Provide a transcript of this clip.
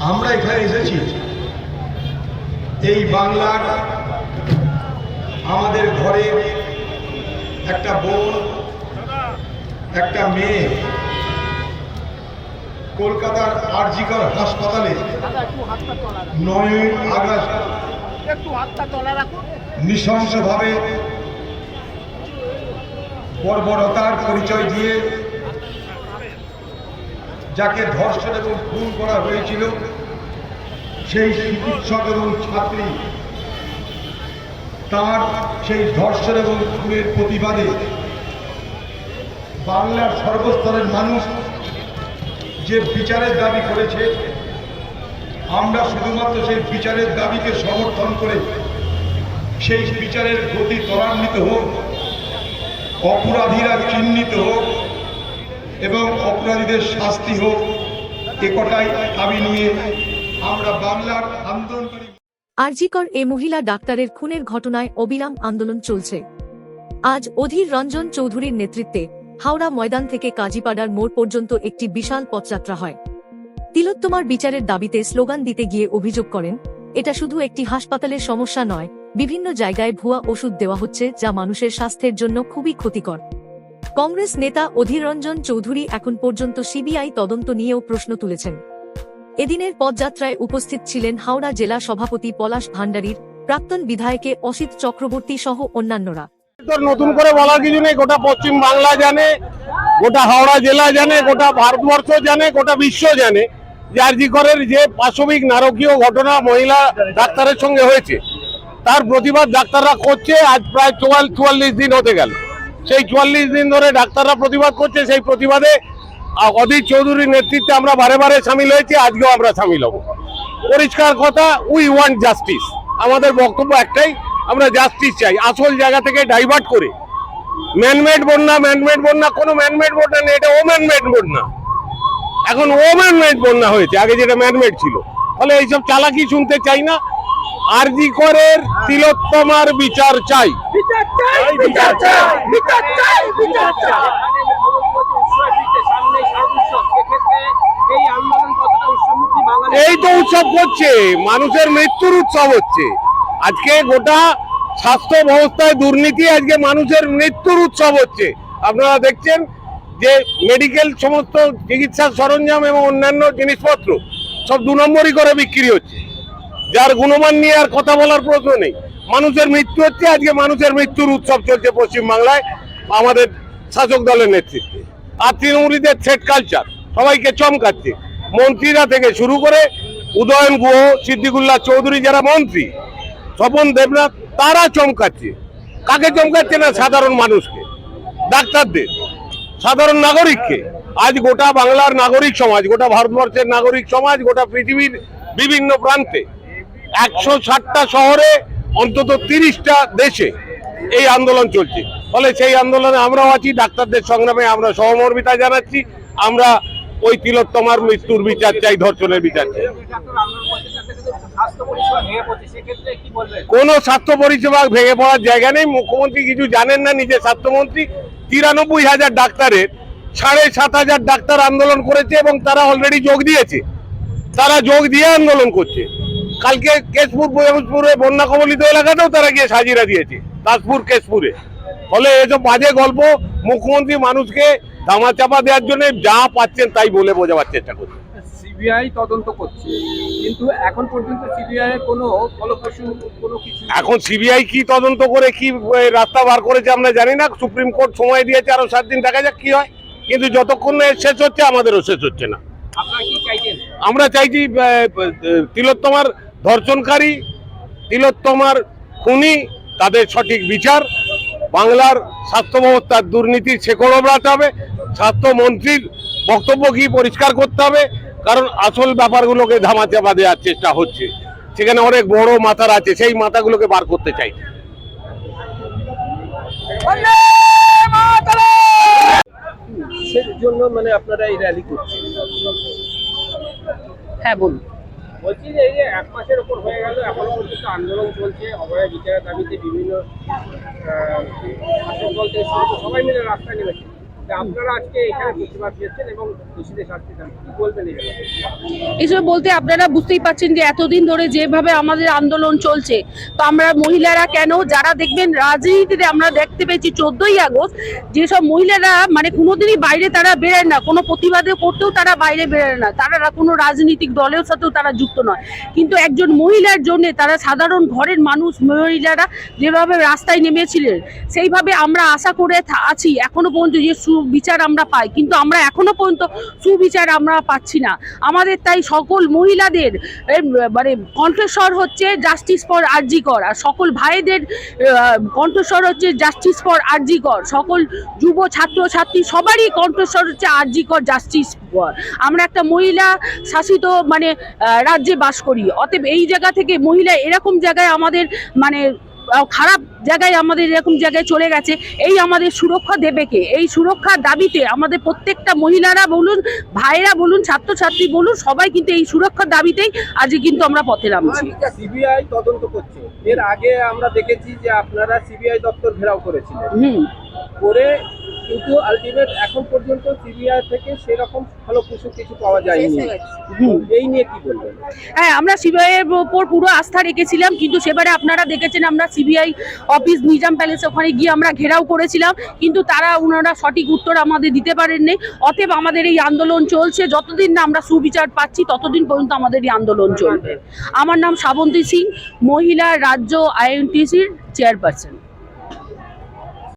আমরা এখানে এসেছি। এই বাংলার আমাদের ঘরে একটা বোন, একটা মেয়ে কলকাতার আরজিকর হাসপাতালে নয় আগস্ট নৃশংসভাবে বর্বরতার পরিচয় দিয়ে যাকে ধর্ষণ এবং খুন করা হয়েছিল, সেই চিকিৎসক এবং ছাত্রী তার সেই ধর্ষণ এবং খুনের প্রতিবাদে বাংলার সর্বস্তরের মানুষ যে বিচারের দাবি করেছে, আমরা শুধুমাত্র সেই বিচারের দাবিকে সমর্থন করে সেই বিচারের গতি ত্বরান্বিত হোক, অপরাধীরা চিহ্নিত হোক এবং অপরাধীদের শাস্তি হোক একটাই দাবি নিয়ে আমরা বাংলার আন্দোলনকারী আরজিকর এ মহিলা ডাক্তারের খুনের ঘটনায় অবিরাম আন্দোলন চলছে। আজ অধীর রঞ্জন চৌধুরীর নেতৃত্বে হাওড়া ময়দান থেকে কাজীপাড়ার মোড় পর্যন্ত একটি বিশাল পথযাত্রা হয়। তিলোত্তমার বিচারের দাবিতে স্লোগান দিতে গিয়ে অভিযোগ করেন, এটা শুধু একটি হাসপাতালের সমস্যা নয়, বিভিন্ন জায়গায় ভুয়া ওষুধ দেওয়া হচ্ছে যা মানুষের স্বাস্থ্যের জন্য খুবই ক্ষতিকর। কংগ্রেস নেতা অধীর রঞ্জন চৌধুরী এখন পর্যন্ত সিবিআই তদন্ত নিয়েও প্রশ্ন তুলেছেন। এদিনের পদযাত্রায় উপস্থিত ছিলেন হাওড়া জেলা সভাপতি পলাশ ভান্ডারীর প্রাক্তন বিধায়কে অসিত চক্রবর্তী সহ অন্যান্যরা। নতুন করে বলার কিছু নেই, গোটা পশ্চিম বাংলা জানে, গোটা হাওড়া জেলা জানে, গোটা ভারতবর্ষ জানে, গোটা বিশ্ব জানে যে আরজিকরের যে পাশবিক নারকীয় ঘটনা মহিলা ডাক্তারের সঙ্গে হয়েছে। তার প্রতিবাদ ডাক্তাররা করছে, আজ প্রায় চুয়াল চুয়াল্লিশ দিন হতে গেল। সেই চুয়াল্লিশ দিন ধরে ডাক্তাররা প্রতিবাদ করছে, সেই প্রতিবাদে অধীর চৌধুরীর নেতৃত্বে আমরা বারে বারে সামিল হয়েছি, আজকেও আমরা সামিল হব। পরিষ্কার কথা উই ওয়ান্ট জাস্টিস আমাদের বক্তব্য একটাই, আমরা জাস্টিস চাই। আসল জায়গা থেকে ডাইভার্ট করে। ম্যানমেড বন্যা ম্যানমেড বন্যা কোনো ম্যানমেড বন্যা নেই এটা ও ম্যানমেড বন্যা এখন ও ম্যানমেড বন্যা হয়েছে, আগে যেটা ম্যানমেড ছিল। ফলে এইসব চালাকি শুনতে চাই না। আরজি করের তিলোত্তমার বিচার চাই। এই তো উৎসব করছে মানুষের মৃত্যুর উৎসব হচ্ছে। আজকে গোটা স্বাস্থ্য ব্যবস্থায় দুর্নীতি, আজকে মানুষের মৃত্যুর উৎসব হচ্ছে। আপনারা দেখছেন যে মেডিকেল সমস্ত চিকিৎসার সরঞ্জাম এবং অন্যান্য জিনিসপত্র সব দু নম্বরই করে বিক্রি হচ্ছে। যার গুণমান নিয়ে আর কথা বলার প্রশ্ন নেই। মানুষের মৃত্যু হচ্ছে, আজকে মানুষের মৃত্যুর উৎসব চলছে পশ্চিমবাংলায়, আমাদের শাসক দলের নেতৃত্বে। আর তৃণমূলীদের থ্রেট কালচার সবাইকে চমকাচ্ছে। মন্ত্রীরা থেকে শুরু করে উদয়ন গুহ, সিদ্দিকুল্লাহ চৌধুরী যারা মন্ত্রী, স্বপন দেবনাথ, তারা চমকাচ্ছে। কাকে চমকাচ্ছে না সাধারণ মানুষকে? ডাক্তারদের। সাধারণ নাগরিককে। আজ গোটা বাংলার নাগরিক সমাজ, গোটা ভারতবর্ষের নাগরিক সমাজ, গোটা পৃথিবীর বিভিন্ন প্রান্তে একশো ষাটটা শহরে অন্তত তিরিশটা দেশে এই আন্দোলন চলছে। ফলে সেই আন্দোলনে আমরাও আছি, ডাক্তারদের সংগ্রামে আমরা সহমর্মিতা জানাচ্ছি, আমরা ওই তিলোত্তমার মৃত্যুর বিচার চাই, ধর্ষণের বিচার চাই। কোনো স্বাস্থ্য পরিষেবা ভেঙে পড়ার জায়গা নেই, মুখ্যমন্ত্রী কিছু জানেন না, নিজের স্বাস্থ্যমন্ত্রী তিরানব্বই হাজার ডাক্তারের, সাড়ে সাত হাজার ডাক্তার আন্দোলন করেছে এবং তারা অলরেডি যোগ দিয়েছে। তারা যোগ দিয়ে আন্দোলন করছে। কালকে কেশপুর বৈরামপুরে বন্যা কবলিত এলাকাতেও তারা গিয়ে সাজিরা দিয়েছে তাজপুর কেশপুরে। ফলে এসব বাজে গল্প মুখ্যমন্ত্রী মানুষকে ধামাচাপা দেওয়ার জন্য যা পাচ্ছেন তাই বলে বোঝাবার চেষ্টা করছে। সিবিআই তদন্ত করছে কিন্তু এখন পর্যন্ত সিবিআই এর কোনো ফলপ্রসূ কোনো কিছু এখন সিবিআই কি তদন্ত করে কি রাস্তা বার করেছে আমরা জানি না সুপ্রিম কোর্ট সময় দিয়েছে আরও সাত দিন দেখা যাক কি হয়। কিন্তু যতক্ষণ শেষ হচ্ছে আমাদেরও শেষ হচ্ছে না। আমরা চাইছি তিলোত্তমার ধর্ষণকারী তিলোত্তমার খুনি তাদের সঠিক বিচার। বাংলার স্বাস্থ্য ব্যবস্থার দুর্নীতির শেকড় ওবড়াতে হবে। স্বাস্থ্যমন্ত্রীর বক্তব্য কি পরিষ্কার করতে হবে? কারণ আসল ব্যাপারগুলোকে ধামাচাপা দেওয়ার চেষ্টা হচ্ছে। সেখানে অনেক বড় মাথার আছে সেই মাথাগুলোকে বার করতে চাই। জন্য মানে আপনারা এই র্যালি করছেন। হ্যাঁ বলুন। বলছি যে এই যে এক মাসের উপর হয়ে গেল, এখনও পর্যন্ত আন্দোলন চলছে, অভয় বিচারের দাবিতে বিভিন্ন সবাই মিলে রাস্তায় নেমেছে। এসব বলতে আপনারা বুঝতেই পারছেন যে এতদিন ধরে যেভাবে আমাদের আন্দোলন চলছে, তো আমরা মহিলারা কেন, যারা দেখবেন রাজনীতিতে আমরা দেখতে পেয়েছি চোদ্দই আগস্ট, যেসব মহিলারা মানে কোনোদিনই বাইরে তারা বেরোয় না, কোনো প্রতিবাদে করতেও তারা বাইরে বেরোয় না, তারা কোনো রাজনৈতিক দলের সাথেও তারা যুক্ত নয়। কিন্তু একজন মহিলার জন্য তারা সাধারণ ঘরের মানুষ মহিলারা যেভাবে রাস্তায় নেমেছিলেন, সেইভাবে আমরা আশা করে আছি, এখনও পর্যন্ত যে সুবিচার আমরা পাই, কিন্তু আমরা এখনও পর্যন্ত সুবিচার আমরা পাচ্ছি না। আমাদের তাই সকল মহিলাদের মানে কণ্ঠস্বর হচ্ছে জাস্টিস ফর আরজি কর, আর সকল ভাইদের কণ্ঠস্বর হচ্ছে জাস্টিস ফর আরজি কর, সকল যুব ছাত্র ছাত্রী সবারই কণ্ঠস্বর হচ্ছে আরজি কর জাস্টিস ফর আমরা একটা মহিলা শাসিত মানে রাজ্যে বাস করি, অতএব এই জায়গা থেকে মহিলা এরকম জায়গায় আমাদের মানে খারাপ জায়গায় আমাদের এরকম জায়গায় চলে গেছে এই আমাদের সুরক্ষা দেবে কে? এই সুরক্ষার দাবিতে আমাদের প্রত্যেকটা মহিলারা বলুন ভাইরা বলুন ছাত্রছাত্রী বলুন সবাই কিন্তু এই সুরক্ষার দাবিতেই আজকে কিন্তু আমরা পথে নামছি। সিবিআই তদন্ত করছে। এর আগে আমরা দেখেছি যে আপনারা সিবিআই দপ্তর ঘেরাও করেছিলেন। হুম। করে কিন্তু আলটিমেট এখন পর্যন্ত সিবিআই থেকে সেরকম ফলপ্রসূ কিছু পাওয়া যায়নি। এই নিয়ে কি বলবেন? হ্যাঁ আমরা সিবিআই এর উপর পুরো আস্থা রেখেছিলাম কিন্তু সেবারে আপনারা দেখেছেন আমরা সিবিআই অফিস নিজাম প্যালেস ওখানে গিয়ে আমরা ঘেরাও করেছিলাম কিন্তু তারা ওনারা সঠিক উত্তর আমাদের দিতে পারেননি। অতএব আমাদের এই আন্দোলন চলছে যতদিন না আমরা সুবিচার পাচ্ছি ততদিন পর্যন্ত আমাদের এই আন্দোলন চলবে। আমার নাম শ্রাবন্তী সিং মহিলা রাজ্য আইএনটিসির চেয়ারপারসন